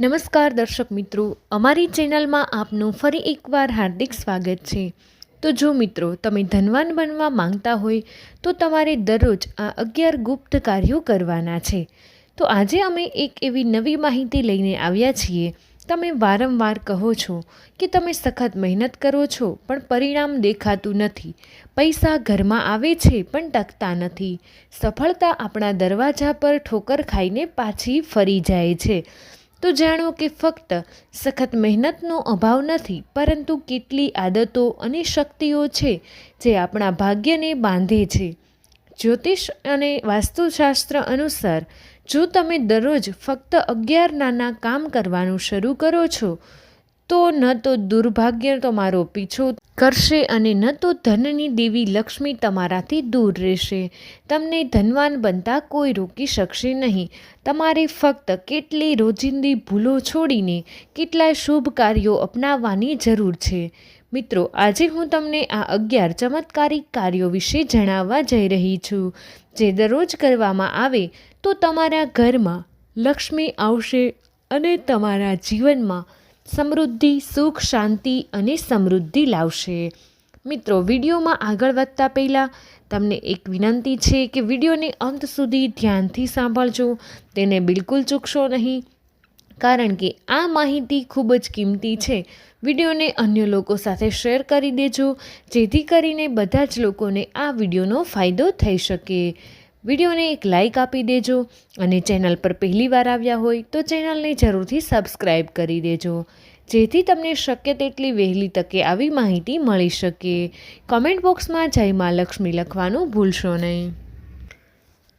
નમસ્કાર દર્શક મિત્રો, અમારી ચેનલમાં આપનું ફરી એકવાર હાર્દિક સ્વાગત છે. તો જો મિત્રો, તમે ધનવાન બનવા માંગતા હોય, તો તમારે દરરોજ આ અગિયાર ગુપ્ત કાર્યો કરવાના છે. તો આજે અમે એક એવી નવી માહિતી લઈને આવ્યા છીએ. તમે વારંવાર કહો છો કે તમે સખત મહેનત કરો છો, પણ પરિણામ દેખાતું નથી. પૈસા ઘરમાં આવે છે, પણ ટકતા નથી. સફળતા આપણા દરવાજા પર ઠોકર ખાઈને પાછી ફરી જાય છે. તો જાણો કે ફક્ત સખત મહેનતનો અભાવ નથી, પરંતુ કેટલી આદતો અને શક્તિઓ છે જે આપણા ભાગ્યને બાંધે છે. જ્યોતિષ અને વાસ્તુશાસ્ત્ર અનુસાર, જો તમે દરરોજ ફક્ત અગિયાર નાના કામ કરવાનું શરૂ કરો છો તો ન તો દુર્ભાગ્ય તમારો પીછો કરશે અને ન તો ધનની દેવી લક્ષ્મી તમારાથી દૂર રહેશે. તમને ધનવાન બનતા કોઈ રોકી શકશે નહીં. તમારે ફક્ત કેટલી રોજિંદી ભૂલો છોડીને કેટલાય શુભ કાર્યો અપનાવવાની જરૂર છે. મિત્રો, આજે હું તમને આ અગિયાર ચમત્કારિક કાર્યો વિશે જણાવવા જઈ રહી છું. જે દરરોજ કરવામાં આવે તો તમારા ઘરમાં લક્ષ્મી આવશે અને તમારા જીવનમાં સમૃદ્ધિ, સુખ, શાંતિ અને સમૃદ્ધિ લાવશે. મિત્રો, વિડીયોમાં આગળ વધતા પહેલાં તમને એક વિનંતી છે કે વિડીયોને અંત સુધી ધ્યાનથી સાંભળજો. તેને બિલકુલ ચૂકશો નહીં, કારણ કે આ માહિતી ખૂબ જ કિંમતી છે. વિડીયોને અન્ય લોકો સાથે શેર કરી દેજો, જેથી કરીને બધા જ લોકોને આ વિડીયોનો ફાયદો થઈ શકે. વિડીયોને એક લાઇક આપી દેજો અને ચેનલ પર પહેલી વાર આવ્યા હોય તો ચેનલને જરૂરથી સબસ્ક્રાઈબ કરી દેજો. જેથી તમને શક્ય તેટલી વહેલી તકે આવી માહિતી મળી શકે. કમેન્ટ બોક્સમાં જય મા લક્ષ્મી લખવાનું ભૂલશો નહીં.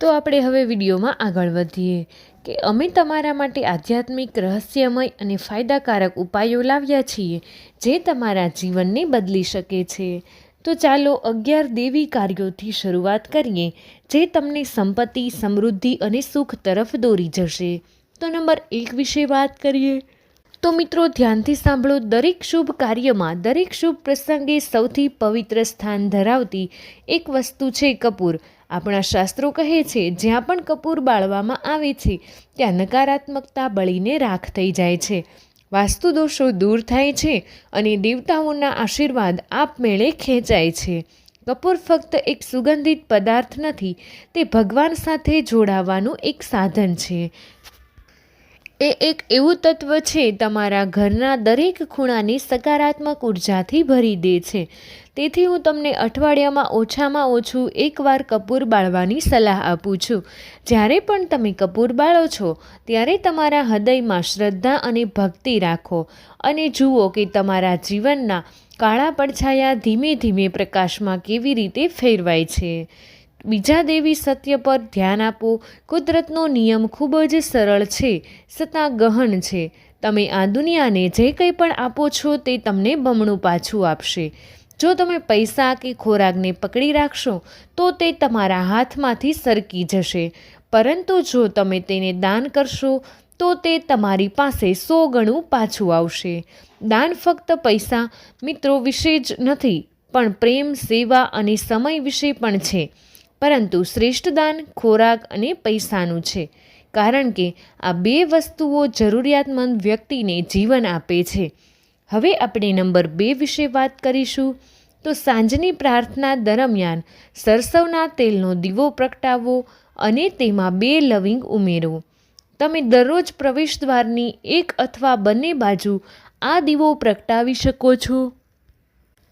તો આપણે હવે વિડીયોમાં આગળ વધીએ કે અમે તમારા માટે આધ્યાત્મિક, રહસ્યમય અને ફાયદાકારક ઉપાયો લાવ્યા છીએ જે તમારા જીવનને બદલી શકે છે. તો ચાલો અગિયાર દેવી કાર્યોથી શરૂઆત કરીએ, જે તમને સંપત્તિ, સમૃદ્ધિ અને સુખ તરફ દોરી જશે. તો નંબર એક વિશે વાત કરીએ. તો મિત્રો, ધ્યાનથી સાંભળો, દરેક શુભ કાર્યમાં, દરેક શુભ પ્રસંગે સૌથી પવિત્ર સ્થાન ધરાવતી એક વસ્તુ છે કપૂર. આપણા શાસ્ત્રો કહે છે, જ્યાં પણ કપૂર બાળવામાં આવે છે, ત્યાં નકારાત્મકતા બળીને રાખ થઈ જાય છે. વાસ્તુ દોષો દૂર થાય છે અને દેવતાઓના આશીર્વાદ આપમેળે ખેંચાય છે. કપૂર ફક્ત એક સુગંધિત પદાર્થ નથી, તે ભગવાન સાથે જોડાવાનું એક સાધન છે. એ એક એવું તત્વ છે, તમારા ઘરના દરેક ખૂણાને સકારાત્મક ઉર્જાથી ભરી દે છે. તેથી હું તમને અઠવાડિયામાં ઓછામાં ઓછું એકવાર કપૂર બાળવાની સલાહ આપું છું. જ્યારે પણ તમે કપૂર બાળો છો, ત્યારે તમારા હૃદયમાં શ્રદ્ધા અને ભક્તિ રાખો અને જુઓ કે તમારા જીવનના કાળા પડછાયા ધીમે ધીમે પ્રકાશમાં કેવી રીતે ફેરવાય છે. બીજા દેવી સત્ય પર ધ્યાન આપો. કુદરતનો નિયમ ખૂબ જ સરળ છે છતાં ગહન છે. તમે આ દુનિયાને જે કંઈ પણ આપો છો તે તમને બમણું પાછું આપશે. જો તમે પૈસા કે ખોરાકને પકડી રાખશો, તો તે તમારા હાથમાંથી સરકી જશે. પરંતુ જો તમે તેને દાન કરશો, તો તે તમારી પાસે સો ગણું પાછું આવશે. દાન ફક્ત પૈસા, મિત્રો વિશે જ નથી, પણ પ્રેમ, સેવા અને સમય વિશે પણ છે. પરંતુ શ્રેષ્ઠ દાન ખોરાક અને પૈસાનું છે, કારણ કે આ બે વસ્તુઓ જરૂરિયાતમંદ વ્યક્તિને જીવન આપે છે. હવે આપણે નંબર બે વિશે વાત કરીશું. તો સાંજની પ્રાર્થના દરમિયાન સરસવના તેલનો દીવો પ્રગટાવો અને તેમાં બે લવિંગ ઉમેરો. તમે દરરોજ પ્રવેશદ્વારની એક અથવા બંને બાજુ આ દીવો પ્રગટાવી શકો છો.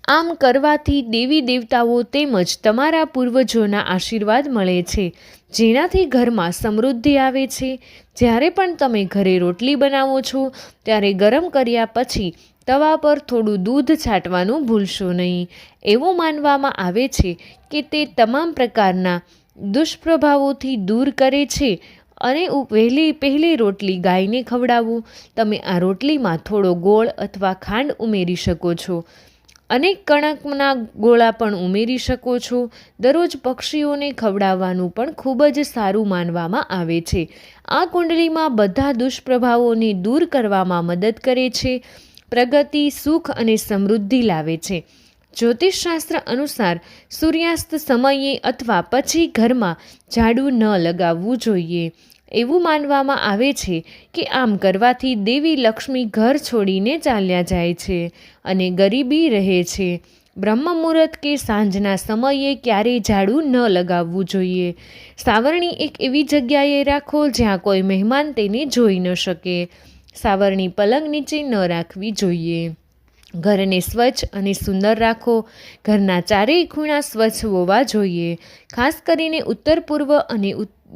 આમ કરવાથી દેવી દેવતાઓ તેમજ તમારા પૂર્વજોના આશીર્વાદ મળે છે. જેનાથી ઘરમાં સમૃદ્ધિ આવે છે. જ્યારે પણ તમે ઘરે રોટલી બનાવો છો, ત્યારે ગરમ કર્યા પછી તવા પર થોડું દૂધ છાંટવાનું ભૂલશો નહીં. એવું માનવામાં આવે છે કે તે તમામ પ્રકારના દુષ્પ્રભાવોથી દૂર કરે છે અને વહેલી, પહેલી રોટલી ગાયને ખવડાવવું તમે આ રોટલીમાં થોડો ગોળ અથવા ખાંડ ઉમેરી શકો છો. અનેક કણકના ગોળા પણ ઉમેરી શકો છો. દરરોજ પક્ષીઓને ખવડાવવાનું પણ ખૂબ જ સારું માનવામાં આવે છે. આ કુંડલીમાં બધા દુષ્પ્રભાવોને દૂર કરવામાં મદદ કરે છે, પ્રગતિ, સુખ અને સમૃદ્ધિ લાવે છે. જ્યોતિષશાસ્ત્ર અનુસાર, સૂર્યાસ્ત સમયે અથવા પછી ઘરમાં ઝાડુ ન લગાવવું જોઈએ. એવું માનવામાં આવે છે કે આમ કરવાથી દેવી લક્ષ્મી ઘર છોડીને ચાલ્યા જાય છે અને ગરીબી રહે છે. બ્રહ્મ મુહૂર્ત કે સાંજના સમયે ક્યારેય ઝાડુ ન લગાવવું જોઈએ. સાવરણી એક એવી જગ્યાએ રાખો જ્યાં કોઈ મહેમાન તેને જોઈ ન શકે. સાવરણી પલંગ નીચે ન રાખવી જોઈએ. ઘરને સ્વચ્છ અને સુંદર રાખો. ઘરના ચારેય ખૂણા સ્વચ્છ હોવા જોઈએ. ખાસ કરીને ઉત્તર પૂર્વ અને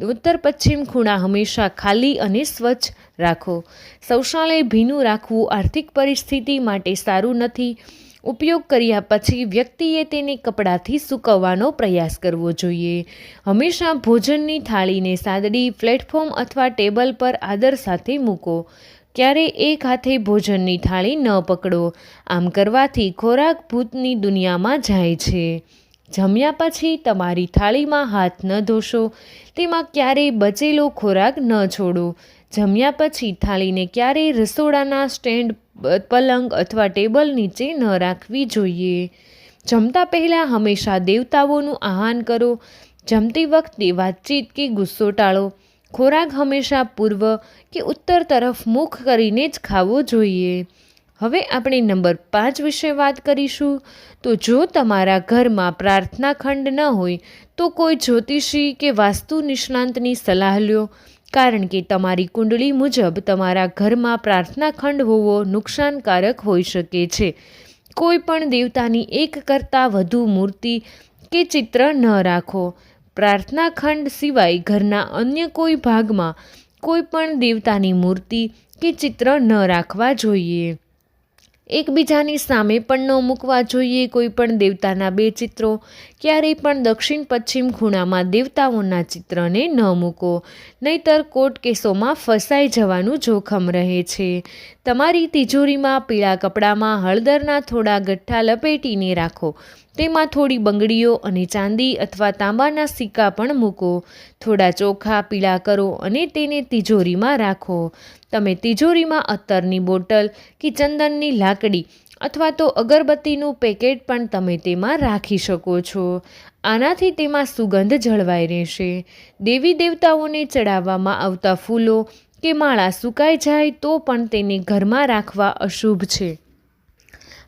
ઉત્તર પશ્ચિમ ખૂણા હંમેશા ખાલી અને સ્વચ્છ રાખો. શૌચાલય ભીનું રાખવું આર્થિક પરિસ્થિતિ માટે સારું નથી. ઉપયોગ કર્યા પછી વ્યક્તિએ તેને કપડાથી સૂકવવાનો પ્રયાસ કરવો જોઈએ. હંમેશા ભોજનની થાળીને સાદડી, પ્લેટફોર્મ અથવા ટેબલ પર આદર સાથે મૂકો. ક્યારે એક હાથે ભોજનની થાળી ન પકડો. આમ કરવાથી ખોરાક ભૂતની દુનિયામાં જાય છે. જમ્યા પછી તમારી થાળીમાં હાથ ન ધોશો. તેમાં ક્યારેય બચેલો ખોરાક ન છોડો. જમ્યા પછી થાળીને ક્યારેય રસોડાના સ્ટેન્ડ પલંગ અથવા ટેબલ નીચે ન રાખવી જોઈએ. જમતા પહેલાં હંમેશા દેવતાઓનું આહ્વાન કરો. જમતી વખતે વાતચીત કે ગુસ્સો ટાળો. ખોરાક હંમેશા પૂર્વ કે ઉત્તર તરફ મુખ કરીને જ ખાવો જોઈએ. હવે આપણે નંબર પાંચ વિશે વાત કરીશું. તો જો તમારા ઘરમાં પ્રાર્થના ખંડ ન હોય, તો કોઈ જ્યોતિષી કે વાસ્તુ નિષ્ણાંતની સલાહ લ્યો. કારણ કે તમારી કુંડળી મુજબ તમારા ઘરમાં પ્રાર્થના ખંડ હોવો નુકસાનકારક હોઈ શકે છે. કોઈ પણ દેવતાની એક કરતાં વધુ મૂર્તિ કે ચિત્ર ન રાખો. પ્રાર્થના ખંડ સિવાય ઘરના અન્ય કોઈ ભાગમાં કોઈ પણ દેવતાની મૂર્તિ કે ચિત્ર ન રાખવા જોઈએ. એકબીજાની સામે પણ ન મૂકવા જોઈએ, કોઈ પણ દેવતાના બે ચિત્રો. ક્યારેય પણ દક્ષિણ પશ્ચિમ ખૂણામાં દેવતાઓના ચિત્રને ન મૂકો. નહીતર કોર્ટ કેસોમાં ફસાઈ જવાનું જોખમ રહે છે. તમારી તિજોરીમાં, પીળા કપડામાં, હળદરના થોડા ગઠ્ઠા લપેટીને રાખો. તેમાં થોડી બંગડીઓ અને ચાંદી અથવા તાંબાના સિક્કા પણ મૂકો. થોડા ચોખા પીળા કરો અને તેને તિજોરીમાં રાખો. તમે તિજોરીમાં અત્તરની બોટલ કે ચંદનની લાકડી અથવા તો અગરબત્તીનું પેકેટ પણ તમે તેમાં રાખી શકો છો. આનાથી તેમાં સુગંધ જળવાઈ રહેશે. દેવી દેવતાઓને ચડાવવામાં આવતા ફૂલો કે માળા સુકાઈ જાય તો પણ તેને ઘરમાં રાખવા અશુભ છે.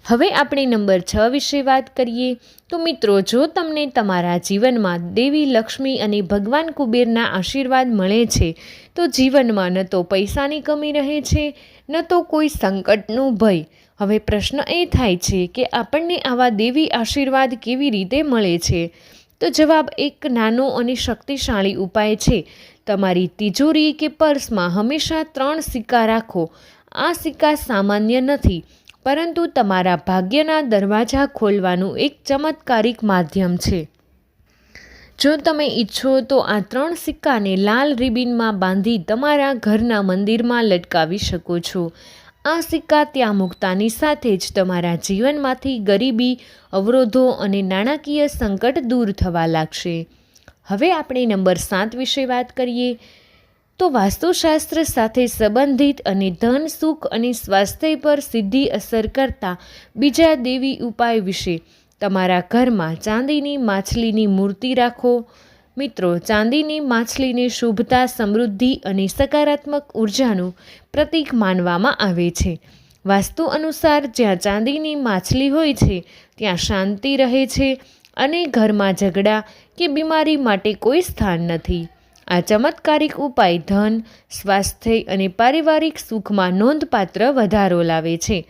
હવે આપણે નંબર છ વિશે વાત કરીએ. તો મિત્રો, જો તમને તમારા જીવનમાં દેવી, લક્ષ્મી અને ભગવાન કુબેરના આશીર્વાદ મળે છે, તો જીવનમાં ન તો પૈસાની કમી રહે છે, ન તો કોઈ સંકટનો ભય. હવે પ્રશ્ન એ થાય છે કે આપણને આવા દેવી આશીર્વાદ કેવી રીતે મળે છે? તો જવાબ એક નાનો અને શક્તિશાળી ઉપાય છે. તમારી તિજોરી કે પર્સમાં હંમેશા ત્રણ સિક્કા રાખો. આ સિક્કા સામાન્ય નથી, પરંતુ તમારા ભાગ્યના દરવાજા ખોલવાનું એક ચમત્કારિક માધ્યમ છે. જો તમે ઈચ્છો તો આ ત્રણ સિક્કાને લાલ રિબિનમાં બાંધી તમારા ઘરના મંદિરમાં લટકાવી શકો છો. આ સિક્કા ત્યાં મૂકતાની સાથે જ તમારા જીવનમાંથી ગરીબી, અવરોધો અને નાણાકીય સંકટ દૂર થવા લાગશે. હવે આપણે નંબર સાત વિશે વાત કરીએ, તો વાસ્તુશાસ્ત્ર સાથે સંબંધિત અને ધન, સુખ અને સ્વાસ્થ્ય પર સીધી અસર કરતા બીજા દેવી ઉપાય વિશે. તમારા ઘરમાં ચાંદીની માછલીની મૂર્તિ રાખો. મિત્રો, ચાંદીની માછલીને શુભતા, સમૃદ્ધિ અને સકારાત્મક ઉર્જાનું પ્રતીક માનવામાં આવે છે. વાસ્તુ અનુસાર જ્યાં ચાંદીની માછલી હોય છે, ત્યાં શાંતિ રહે છે અને ઘરમાં ઝઘડા કે બીમારી માટે કોઈ સ્થાન નથી. આ ચમત્કારિક ઉપાય ધન, સ્વાસ્થ્ય અને પારિવારિક સુખમાં નોંધપાત્ર વધારો લાવે છે.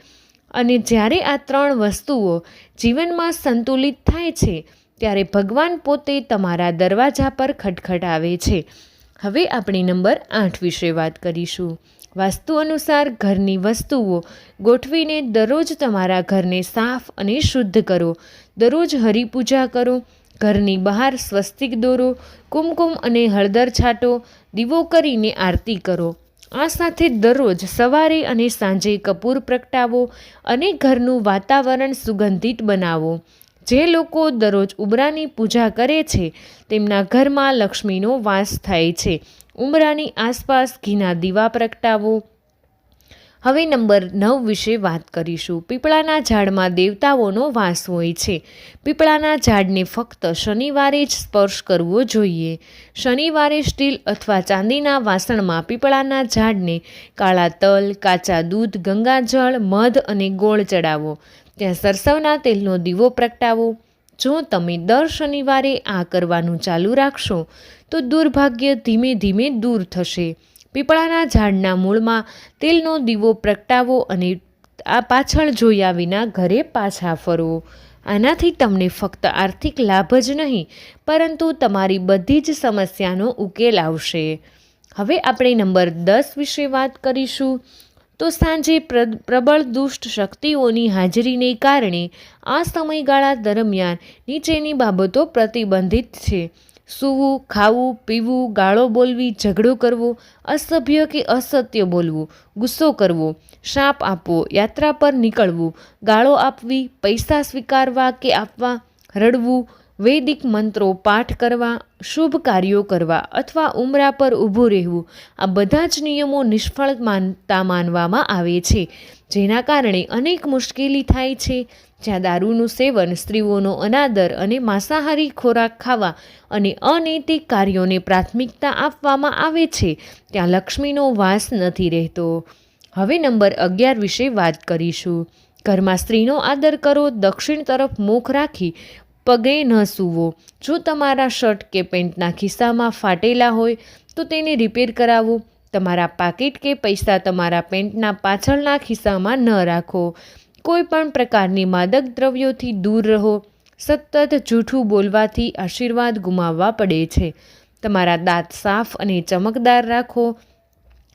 અને જ્યારે આ ત્રણ વસ્તુઓ જીવનમાં સંતુલિત થાય છે, ત્યારે ભગવાન પોતે તમારા દરવાજા પર ખટખટાવે છે. હવે આપણે નંબર આઠ વિશે વાત કરીશું. વાસ્તુ અનુસાર ઘરની વસ્તુઓ ગોઠવીને દરરોજ તમારા ઘરને સાફ અને શુદ્ધ કરો. દરરોજ હરિપૂજા કરો, ઘરની બહાર સ્વસ્તિક દોરો, કુમકુમ અને હળદર છાંટો, દીવો કરીને આરતી કરો. આ સાથે દરરોજ સવારે અને સાંજે કપૂર પ્રગટાવો અને ઘરનું વાતાવરણ સુગંધિત બનાવો. જે લોકો દરરોજ ઉબરાની પૂજા કરે છે, તેમના ઘરમાં લક્ષ્મીનો વાસ થાય છે. ઉમરાની આસપાસ ઘીના દીવા પ્રગટાવો. હવે નંબર નવ વિશે વાત કરીશું. પીપળાના ઝાડમાં દેવતાઓનો વાસ હોય છે. પીપળાના ઝાડને ફક્ત શનિવારે જ સ્પર્શ કરવો જોઈએ. શનિવારે સ્ટીલ અથવા ચાંદીના વાસણમાં પીપળાના ઝાડને કાળા તલ, કાચા દૂધ, ગંગાજળ, મધ અને ગોળ ચડાવો. ત્યાં સરસવના તેલનો દીવો પ્રગટાવો. જો તમે દર શનિવારે આ કરવાનું ચાલુ રાખશો, તો દુર્ભાગ્ય ધીમે ધીમે દૂર થશે. પીપળાના ઝાડના મૂળમાં તેલનો દીવો પ્રગટાવો અને આ પાછળ જોયા વિના ઘરે પાછા ફરો. આનાથી તમને ફક્ત આર્થિક લાભ જ નહીં, પરંતુ તમારી બધી જ સમસ્યાનો ઉકેલ આવશે. હવે આપણે નંબર દસ વિશે વાત કરીશું. તો સાંજે પ્ર- પ્રબળ દુષ્ટ શક્તિઓની હાજરીને કારણે આ સમયગાળા દરમિયાન નીચેની બાબતો પ્રતિબંધિત છે. સૂવું, ખાવું, પીવું, ગાળો બોલવી, ઝઘડો કરવો, અસભ્ય કે અસત્ય બોલવું, ગુસ્સો કરવો, શાપ આપવો, યાત્રા પર નીકળવું, ગાળો આપવી, પૈસા સ્વીકારવા કે આપવા, રડવું વૈદિક મંત્રો પાઠ કરવા, શુભ કાર્યો કરવા અથવા ઉમરા પર ઊભું રહેવું, આ બધા જ નિયમો નિષ્ફળ માનતા માનવામાં આવે છે. જેના કારણે અનેક મુશ્કેલી થાય છે. જ્યાં દારૂનું સેવન, સ્ત્રીઓનો અનાદર અને માંસાહારી ખોરાક ખાવા અને અનૈતિક કાર્યોને પ્રાથમિકતા આપવામાં આવે છે, ત્યાં લક્ષ્મીનો વાસ નથી રહેતો. હવે નંબર અગિયાર વિશે વાત કરીશું. ઘરમાં સ્ત્રીનો આદર કરો, દક્ષિણ તરફ મુખ રાખી પગે ન સૂવો. જો તમારા શર્ટ કે પેન્ટના ખિસ્સામાં ફાટેલા હોય, તો તેને રિપેર કરાવો. તમારા પાકીટ કે પૈસા તમારા પેન્ટના પાછળના ખિસ્સામાં ન રાખો. કોઈ પણ પ્રકારની માદક દ્રવ્યોથી દૂર રહો. સતત જૂઠું બોલવાથી આશીર્વાદ ગુમાવવા પડે છે. તમારા દાંત સાફ અને ચમકદાર રાખો.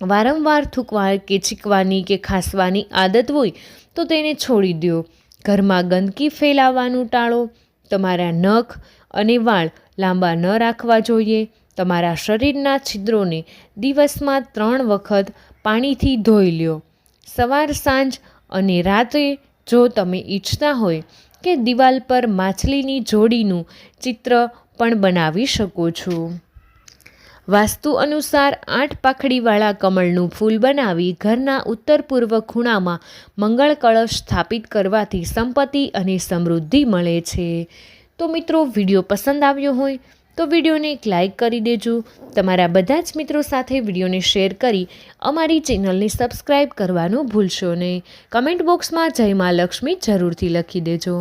વારંવાર થૂકવા કે છીકવાની કે ખાસવાની આદત હોય, તો તેને છોડી દો. ઘરમાં ગંદકી ફેલાવવાનું ટાળો. તમારા નખ અને વાળ લાંબા ન રાખવા જોઈએ. તમારા શરીરના છિદ્રોને દિવસમાં ત્રણ વખત પાણીથી ધોઈ લ્યો. સવાર, સાંજ અને રાત્રે જો તમે ઈચ્છતા હોય કે દિવાલ પર માછલીની જોડીનું ચિત્ર પણ બનાવી શકો છો. વાસ્તુ અનુસાર આઠ પાંખડીવાળા કમળનું ફૂલ બનાવી ઘરના ઉત્તર પૂર્વ ખૂણામાં મંગળ કળશ સ્થાપિત કરવાથી સંપત્તિ અને સમૃદ્ધિ મળે છે. તો મિત્રો, વીડિયો પસંદ આવ્યો હોય તો વિડીયોને એક લાઇક કરી દેજો. તમારા બધા જ મિત્રો સાથે વિડીયોને શેર કરી અમારી ચેનલને સબસ્ક્રાઈબ કરવાનું ભૂલશો નહીં. કમેન્ટ બોક્સમાં જય મા લક્ષ્મી જરૂરથી લખી દેજો.